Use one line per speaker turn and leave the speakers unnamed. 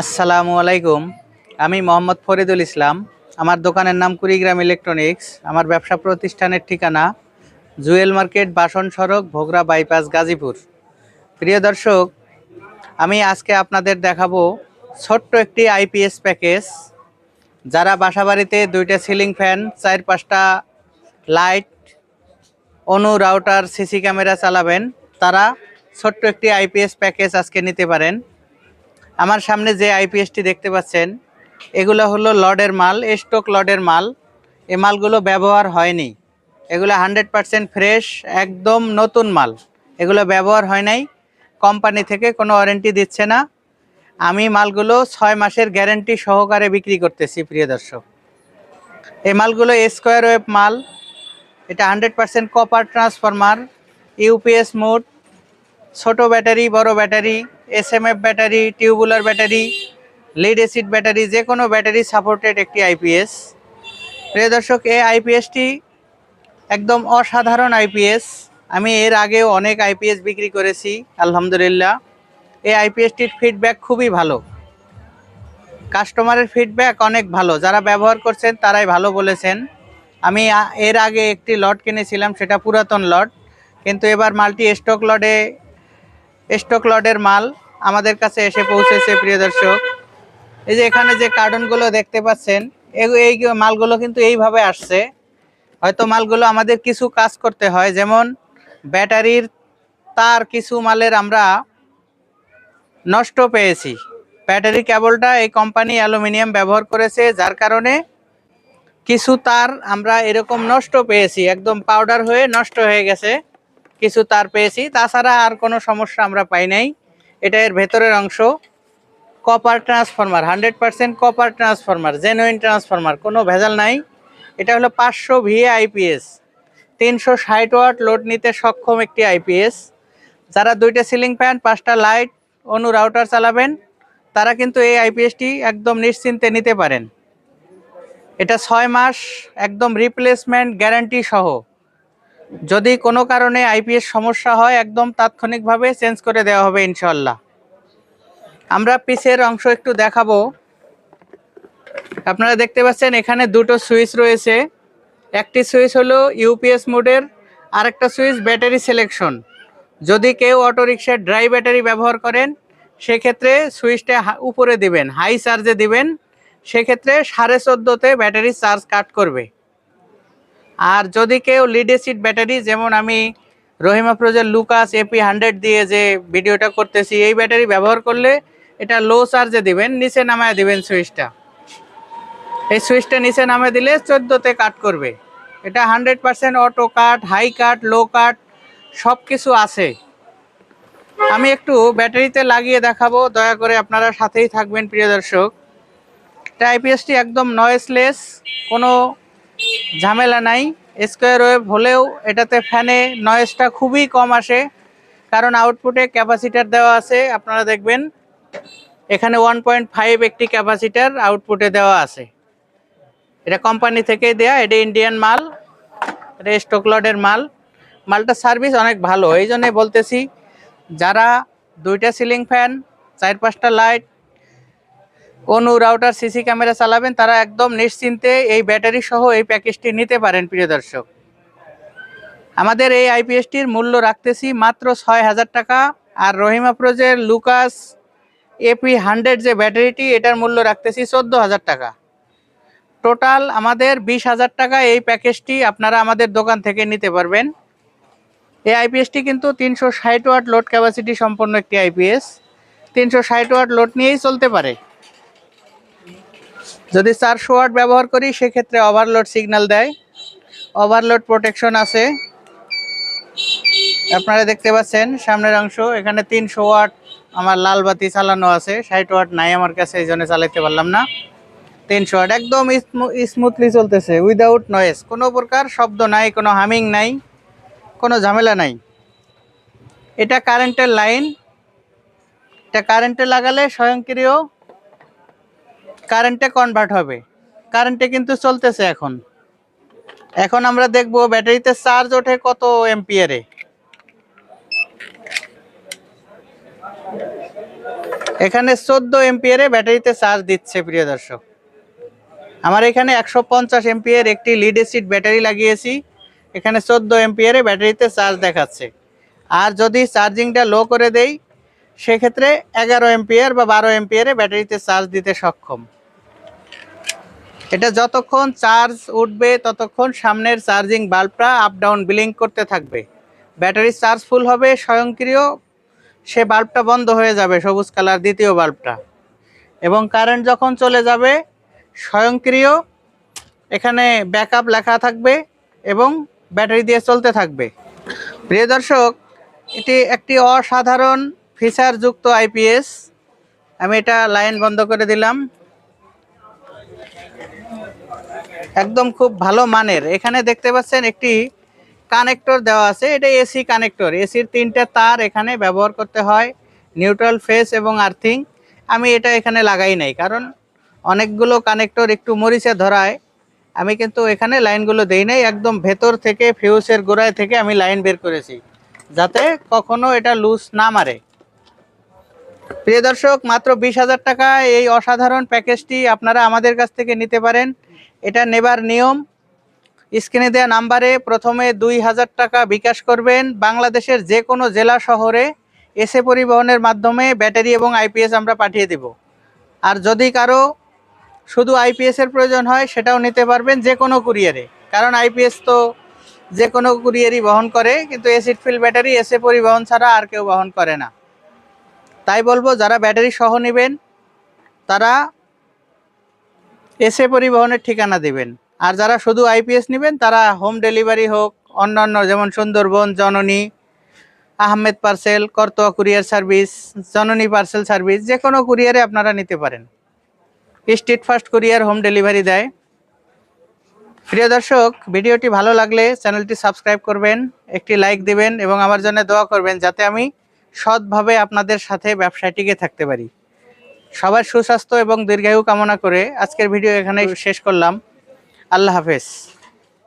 আসসালামু আলাইকুম। আমি মোহাম্মদ ফরিদুল ইসলাম। আমার দোকানের নাম কুড়িগ্রাম ইলেকট্রনিক্স। আমার ব্যবসা প্রতিষ্ঠানের ঠিকানা জুয়েল মার্কেট, বাসন সড়ক, ভোগরা বাইপাস, গাজীপুর। প্রিয় দর্শক, আমি আজকে আপনাদের দেখাবো ছোট্ট একটি আইপিএস প্যাকেজ। যারা বাসাবাড়িতে দুইটা সিলিং ফ্যান চার পাঁচটা light, ONU router, CC camera চালাবেন, তারা ছোট্ট একটি আইপিএস প্যাকেজ আজকে নিতে পারেন। আমার সামনে যে আইপিএসটি দেখতে পাচ্ছেন, এগুলো হলো লডের মাল, স্টক লডের মাল। এ মালগুলো ব্যবহার হয়নি। এগুলো হান্ড্রেড পারসেন্ট ফ্রেশ, একদম নতুন মাল। এগুলো ব্যবহার হয় নাই। কোম্পানি থেকে কোনো ওয়ারেন্টি দিচ্ছে না। আমি মালগুলো ছয় মাসের গ্যারেন্টি সহকারে বিক্রি করতেছি, প্রিয় দর্শক। এই মালগুলো স্কোয়ার ওয়েব মাল। এটা hundred percent copper transformer UPS mode ছোট ব্যাটারি, বড় battery S M F battery, tubular battery lead acid battery, যে কোনো ব্যাটারি সাপোর্টেড একটি আইপিএস প্রিয় দর্শক, এই আইপিএসটি একদম অসাধারণ আইপিএস আমি এর আগেও অনেক আইপিএস বিক্রি করেছি, আলহামদুলিল্লাহ। এই আইপিএসটির ফিডব্যাক খুবই ভালো। কাস্টমারের ফিডব্যাক অনেক ভালো। যারা ব্যবহার করছেন, তারাই ভালো বলেছেন। আমি এর আগে একটি লট কিনেছিলাম, সেটা পুরাতন লট কিন্তু এবার মাল্টি স্টক লটে স্টক লটের মাল আমাদের কাছে এসে পৌঁছেছে, প্রিয় দর্শক। এই যে এখানে যে কার্টনগুলো দেখতে পাচ্ছেন এই মালগুলো কিন্তু এইভাবে আসছে। হয়তো মালগুলো আমাদের কিছু কাজ করতে হয়, যেমন ব্যাটারির তার কিছু মালের আমরা নষ্ট পেয়েছি। ব্যাটারি কেবলটা এই কোম্পানি অ্যালুমিনিয়াম ব্যবহার করেছে, যার কারণে কিছু তার আমরা এরকম নষ্ট পেয়েছি, একদম পাউডার হয়ে নষ্ট হয়ে গেছে। কিছু তার পেয়েছি। তাছাড়া আর কোনো সমস্যা আমরা পাই নাই। এটা এর ভেতরের অংশ। Copper transformer hundred percent copper transformer genuine transformer কোনো ভেজাল নাই। এটা হলো পাঁচশো ভিএ আইপিএস তিনশো ষাট ওয়াট লোড নিতে সক্ষম একটি আইপিএস যারা দুইটা সিলিং ফ্যান পাঁচটা লাইট অনু রাউটার চালাবেন, তারা কিন্তু এই আইপিএসটি একদম নিশ্চিন্তে নিতে পারেন। এটা ছয় মাস, একদম রিপ্লেসমেন্ট গ্যারান্টি সহ। যদি কোনো কারণে আইপিএস সমস্যা হয়, একদম তাৎক্ষণিকভাবে চেঞ্জ করে দেওয়া হবে ইনশাল্লাহ আমরা পিসের অংশ একটু দেখাবো। আপনারা দেখতে পাচ্ছেন এখানে দুটো সুইচ রয়েছে। একটি সুইচ হলো ইউপিএস মোডের, আরেকটা সুইচ ব্যাটারি সিলেকশন। যদি কেউ অটোরিকশার ড্রাই ব্যাটারি ব্যবহার করেন, সেক্ষেত্রে সুইচটা উপরে দিবেন, হাই চার্জে দিবেন। সেক্ষেত্রে সাড়ে চোদ্দোতে ব্যাটারি চার্জ কাট করবে। আর যদি কেউ লিড ব্যাটারি যেমন আমি রহিমা প্রজের লুকাস এপি হান্ড্রেড দিয়ে যে ভিডিওটা করতেছি, এই ব্যাটারি ব্যবহার করলে এটা লো চার্জে দিবেন, নিচে নামায় দিবেন সুইচটা এই সুইচটা নিচে নামে দিলে চোদ্দোতে কাট করবে। এটা hundred percent auto cut high cut low cut সব কিছু আছে। আমি একটু ব্যাটারিতে লাগিয়ে দেখাবো, দয়া করে আপনারা সাথেই থাকবেন, প্রিয় দর্শক। এটা আইপিএসটি একদম নয়েসলেস কোনো ঝামেলা নাই। স্কোয়ার ওয়েভ হলেও এটাতে ফ্যানে নয়েজটা খুবই কম আসে। কারণ আউটপুটে ক্যাপাসিটার দেওয়া আছে, আপনারা দেখবেন। এখানে ওয়ান পয়েন্ট ফাইভ একটি ক্যাপাসিটার আউটপুটে দেওয়া আছে। এটা কোম্পানি থেকেই দেয়া, এটা ইন্ডিয়ান মাল, এটা স্টকলডের মাল। মালটা সার্ভিস অনেক ভালো এই জন্যে বলতেছি, যারা দুইটা সিলিং ফ্যান চার পাঁচটা light ONU router CC camera চালাবেন, তারা একদম নিশ্চিন্তে এই ব্যাটারি সহ এই প্যাকেজটি নিতে পারেন, প্রিয় দর্শক। আমাদের এই আইপিএসটির মূল্য রাখতেছি মাত্র ছয় হাজার টাকা, আর রহিমা প্রোজের লুকাস এপি হান্ড্রেড যে ব্যাটারিটি, এটার মূল্য রাখতেছি চোদ্দ হাজার টাকা। টোটাল আমাদের বিশ হাজার টাকা এই প্যাকেজটি আপনারা আমাদের দোকান থেকে নিতে পারবেন। এই আইপিএসটি কিন্তু তিনশো ষাট ওয়াট লোড ক্যাপাসিটি সম্পন্ন একটি আইপিএস। তিনশো ষাট ওয়াট লোড নিয়েই চলতে পারে। যদি চারশো ওয়াট ব্যবহার করি, সেক্ষেত্রে ওভারলোড সিগন্যাল দেয়। ওভারলোড প্রোটেকশন আছে। আপনারা দেখতে পাচ্ছেন, সামনের অংশ, এখানে তিনশো ওয়াট আমার লাল বাতি চালানো আছে। ষাট ওয়াট নাই আমার কাছে, এই জন্য চালাইতে পারলাম না। তিনশো ওয়াট একদম স্মুথলি চলতেছে উইদাউট নয়েস কোনো প্রকার শব্দ নাই, কোনো হামিং নাই, কোনো ঝামেলা নাই। এটা কারেন্টের লাইন এটা কারেন্টে লাগালে স্বয়ংক্রিয় কারেন্টে কনভার্ট হবে। কারেন্টে কিন্তু চলতেছে এখন। এখন আমরা দেখব ব্যাটারিতে চার্জ ওঠে কত এম্পিয়ারে এখানে চোদ্দ এমপিয়ারে ব্যাটারিতে চার্জ দিচ্ছে, প্রিয় দর্শক। আমার এখানে একশো পঞ্চাশ এমপিয়ার একটি লিড এসিড ব্যাটারি লাগিয়েছি। এখানে চোদ্দ এমপিয়ারে ব্যাটারিতে চার্জ দেখাচ্ছে। আর যদি চার্জিংটা লো করে দেই, সেক্ষেত্রে এগারো এমপিয়ার বা বারো এমপিয়ারে ব্যাটারিতে চার্জ দিতে সক্ষম। এটা যতক্ষণ চার্জ উঠবে, ততক্ষণ সামনের চার্জিং বাল্বটা আপ ডাউন বিলিং করতে থাকবে। ব্যাটারি চার্জ ফুল হবে, স্বয়ংক্রিয় সে বাল্বটা বন্ধ হয়ে যাবে, সবুজ কালার দ্বিতীয় বাল্বটা। এবং কারেন্ট যখন চলে যাবে, স্বয়ংক্রিয় এখানে ব্যাকআপ লেখা থাকবে এবং ব্যাটারি দিয়ে চলতে থাকবে। প্রিয় দর্শক, এটি একটি অসাধারণ ফিচারযুক্ত আইপিএস আমি এটা লাইন বন্ধ করে দিলাম। একদম খুব ভালো মানের। এখানে দেখতে পাচ্ছেন একটি কানেক্টর দেওয়া আছে। এটা এসি কানেক্টর। এসির তিনটে তার এখানে ব্যবহার করতে হয়, নিউট্রাল ফেস এবং আর্থিং। আমি এটা এখানে লাগাই নাই, কারণ অনেকগুলো কানেক্টর একটু মরিচে ধরায়। আমি কিন্তু এখানে লাইনগুলো দেই নাই, একদম ভেতর থেকে ফিউসের গোড়ায় থেকে আমি লাইন বের করেছি, যাতে কখনো এটা লুজ না মারে। প্রিয় দর্শক, মাত্র বিশ হাজার টাকা এই অসাধারণ প্যাকেজটি আপনারা আমাদের কাছ থেকে নিতে পারেন। এটা নেবার নিয়ম। স্ক্রিনে দেওয়া নাম্বারে প্রথমে দুই হাজার টাকা বিকাশ করবেন। বাংলাদেশের যে কোনো জেলা শহরে এসে পরিবহনের মাধ্যমে ব্যাটারি এবং আইপিএস আমরা পাঠিয়ে দেব। আর যদি কারও শুধু আইপিএসের প্রয়োজন হয়, সেটাও নিতে পারবেন যে কোনো কুরিয়ারে। কারণ আইপিএস তো যে কোনো কুরিয়ারই বহন করে, কিন্তু এসিড ফিল ব্যাটারি এসে পরিবহন ছাড়া আর কেউ বহন করে না। তাই বলব, যারা ব্যাটারি সহ নেবেন, তারা এসে পরিবহনের ঠিকানা দিবেন। আর যারা শুধু আইপিএস নেবেন, তারা হোম ডেলিভারি হোক, অন্যান্য যেমন Sundarban, Janani, Ahmed parcel Karatoya courier service Janani parcel service যে কোনো কুরিয়ারে আপনারা নিতে পারেন। Steadfast courier home delivery দেয়। প্রিয় দর্শক, ভিডিওটি ভালো লাগলে চ্যানেলটি সাবস্ক্রাইব করবেন, একটি লাইক দিবেন এবং আমার জন্য দোয়া করবেন, যাতে আমি সৎভাবে আপনাদের সাথে ব্যবসায় টিকে থাকতে পারি। সবার সুস্বাস্থ্য এবং দীর্ঘায়ু কামনা করে আজকের ভিডিও এখানে শেষ করলাম। আল্লাহ হাফেজ।